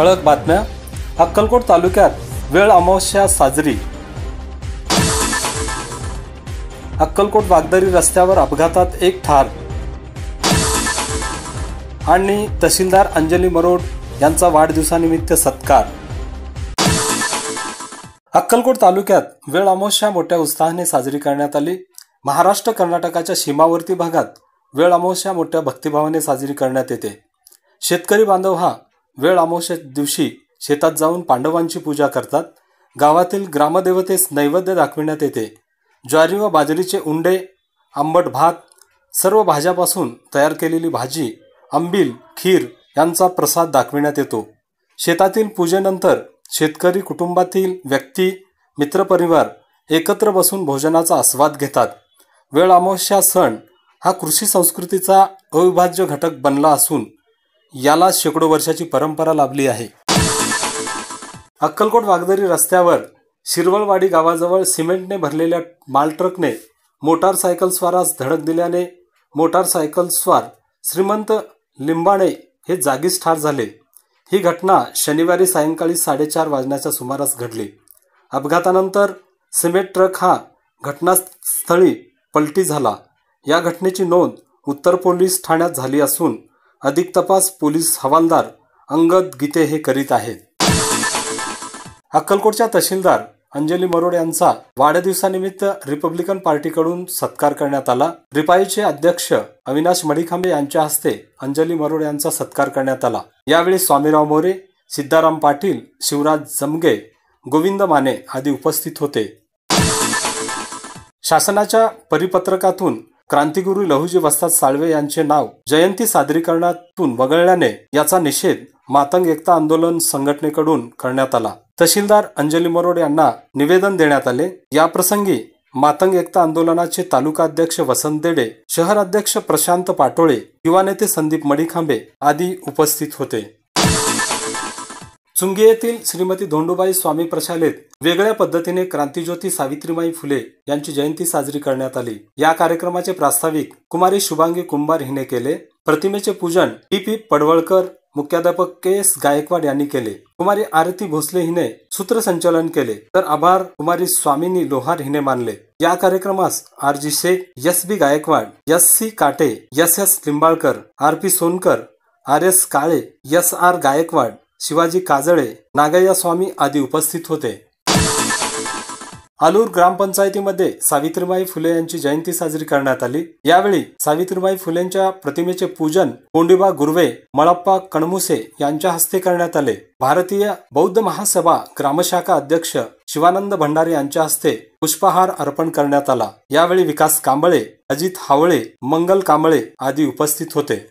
ठळक बातम्या. अक्कलकोट तालुक्यात वेळ अमावस्या साजरी. अक्कलकोट वागदरी रस्त्यावर अपघातात एक ठार. आणि तहसीलदार अंजली मरोड यांचा वाढदिवसानिमित्त सत्कार. अक्कलकोट तालुक्यात वेळ अमावस्या मोठ्या उत्साहाने साजरी करण्यात आली. महाराष्ट्र कर्नाटकाच्या सीमावर्ती भागात वेळ अमावस्या मोठ्या भक्तिभावाने साजरी करण्यात येते. शेतकरी बांधव हा वेळ अमावस्या दिवशी शेतात जाऊन पांडवांची पूजा करतात. गावातील ग्रामदेवतेस नैवेद्य दाखविण्यात येते. ज्वारी व बाजरीचे उंडे आंबट भात सर्व भाज्यापासून तयार केलेली भाजी आंबील खीर यांचा प्रसाद दाखविण्यात येतो. शेतातील पूजेनंतर शेतकरी कुटुंबातील व्यक्ती मित्रपरिवार एकत्र बसून भोजनाचा आस्वाद घेतात. वेळ अमावस्या सण हा कृषी संस्कृतीचा अविभाज्य घटक बनला असून याला शेकडो वर्षाची परंपरा लाभली आहे. अक्कलकोट वागदरी रस्त्यावर शिरवळवाडी गावाजवळ सिमेंटने भरलेल्या मालट्रकने मोटारसायकलस्वारास धडक दिल्याने मोटारसायकलस्वार श्रीमंत लिंबाणे हे जागीच ठार झाले. ही घटना शनिवारी सायंकाळी साडेचार वाजण्याच्या सुमारास घडली. अपघातानंतर सिमेंट ट्रक हा घटनास्थळी पलटी झाला. या घटनेची नोंद उत्तर पोलीस ठाण्यात झाली असून अधिक तपास पोलीस हवालदार अंगद गीते हे करीत आहेत. अक्कलकोटच्या तहसीलदार अंजली मरोड यांचा वाढदिवसानिमित्त रिपब्लिकन पार्टीकडून सत्कार करण्यात आला. रिपाईचे अध्यक्ष अविनाश मडिखांबे यांच्या हस्ते अंजली मरोड यांचा सत्कार करण्यात आला. यावेळी स्वामीराव मोरे सिद्धाराम पाटील शिवराज जमगे गोविंद माने आदी उपस्थित होते. शासनाच्या परिपत्रकातून क्रांतिगुरू लहुजी वस्ताद साळवे यांचे नाव जयंती सादरीकरणातून वगळल्याने याचा निषेध मातंग एकता आंदोलन संघटनेकडून करण्यात आला. तहसीलदार अंजली मरोड यांना निवेदन देण्यात आले. याप्रसंगी मातंग एकता आंदोलनाचे तालुका अध्यक्ष वसंत देडे शहर अध्यक्ष प्रशांत पाटोळे युवा नेते संदीप मडिखांबे आदी उपस्थित होते. चुंगी येथील श्रीमती धोंडूबाई स्वामी प्रशालेत वेगळ्या पद्धतीने क्रांतीज्योती सावित्रीबाई फुले यांची जयंती साजरी करण्यात आली. या कार्यक्रमाचे प्रास्ताविक कुमारी शुभांगी कुंभार हिने केले. प्रतिमेचे पूजन टी पी पडवळकर मुख्याध्यापक के एस गायकवाड यांनी केले. कुमारी आरती भोसले हिने सूत्रसंचालन केले. तर आभार कुमारी स्वामींनी लोहार हिने मानले. या कार्यक्रमास R G Shaikh S B Gaikwad S C Kate S S Limbalkar R P Sonkar R S Kale S R Gaikwad Shivaji Kajale Nagayya Swami आदी उपस्थित होते. आलूर ग्रामपंचायतीमध्ये सावित्रीबाई फुले यांची जयंती साजरी करण्यात आली. यावेळी सावित्रीबाई फुलेंच्या प्रतिमेचे पूजन कोंडिबा गुर्वे मळप्पा कणमुसे यांच्या हस्ते करण्यात आले. भारतीय बौद्ध महासभा ग्रामशाखा अध्यक्ष शिवानंद भंडारे यांच्या हस्ते पुष्पहार अर्पण करण्यात आला. यावेळी विकास कांबळे अजित हावळे मंगल कांबळे आदी उपस्थित होते.